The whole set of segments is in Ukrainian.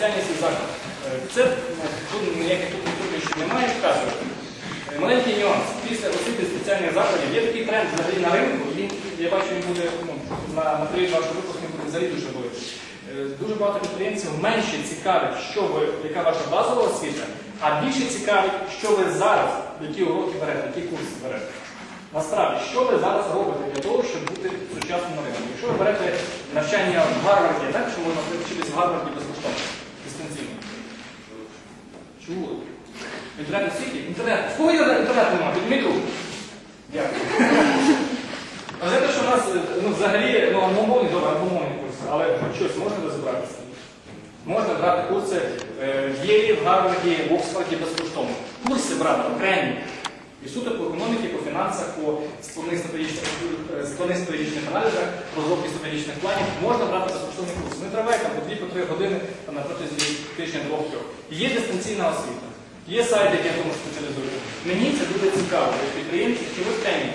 спеціальність і заклад. Е, Це ну, тут ніяких тут немає, вказую. Е, Маленький нюанс. Після освіти спеціальних закладів є такий тренд взагалі на ринку, він, я бачу, він буде ну, на, на привід вашого випуску він буде взагалі дуже великий. Е, Дуже багато підприємців менше цікавить, що ви, яка ваша базова освіта, а більше цікавить, що ви зараз, які уроки берете, які курси берете. Насправді, що ви зараз робите для того, щоб бути сучасним на ринку? Якщо ви берете навчання в Гарварді, так що можна вчитись в Гарварді дистанційно. Чого? Інтернет у світі? Інтернет. Кого інтернет немає? Підніміть руку. Дякую. А знаєте, що у нас е, ну, взагалі ну, англомовні, добре, англомовні курси, але щось можна розібратися? Можна брати курси е, в Єлі, в Гарварді, в Оксфорді безкоштовно. Курси брати окремі. І суто по економіці, по фінансах, по складних стратегічних, е, аналізах, розробки стратегічних планів можна брати безкоштовні курси. Триває там по 2-3 години там, на протязі тижня двох-трьох. Є дистанційна освіта, є сайт, який я тому спеціалізую. Мені це дуже цікаво, як підприємці, чи ви в темі,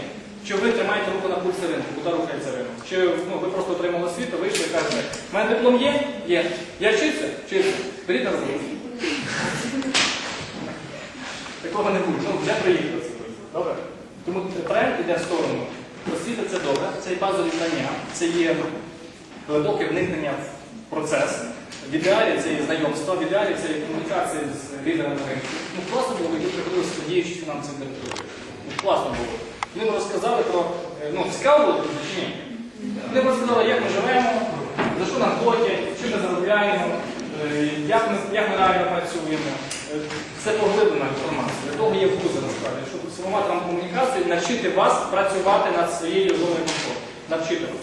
чи ви тримаєте руку на пульсі ринку, куди рухається ринок. Чи ну, ви просто отримали освіту, вийшли і кажете, в мене диплом є? Є. Я вчився? Вчився. Беріть на роботу. Такого не буде. Ну, я приїхав це. Добре? Тому тренд іде в сторону. Освіта це добре, це і базові знання, це є глибоке вникнення в процес. В ідеалі це є знайомство, в ідеалі це є комунікація з лідерами ринку. Ну, класно було, які приходили з діючі фінансові директори. Ну, класно було. Вони розказали про, е, ну, цікаво було чи ні? Вони розказали, як ми живемо, за що нам платять, чим ми заробляємо, е, як ми, як ми реально працюємо. Е, Це поглиблена інформація. Для того є вузи насправді, щоб сформувати вам комунікацію навчити вас працювати над своєю зоною комфорту. Навчити вас.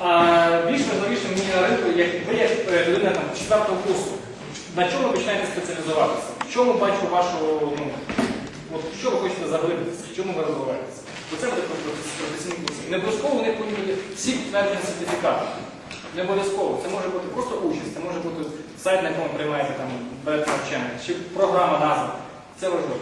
Більш важливіше мені на ринку, як ви як е, людина там, четвертого курсу, на чому ви починаєте спеціалізуватися? В чому бачу вашу, ну, от, що ви хочете заглибитися, в чому ви розвиваєтеся? Бо це буде професійний курс. Не обов'язково вони повинні бути всі підтверджені сертифікати. Не обов'язково. Це може бути просто участь, це може бути сайт, на якому приймаєте там берете навчання, чи програма назва. Це важливо.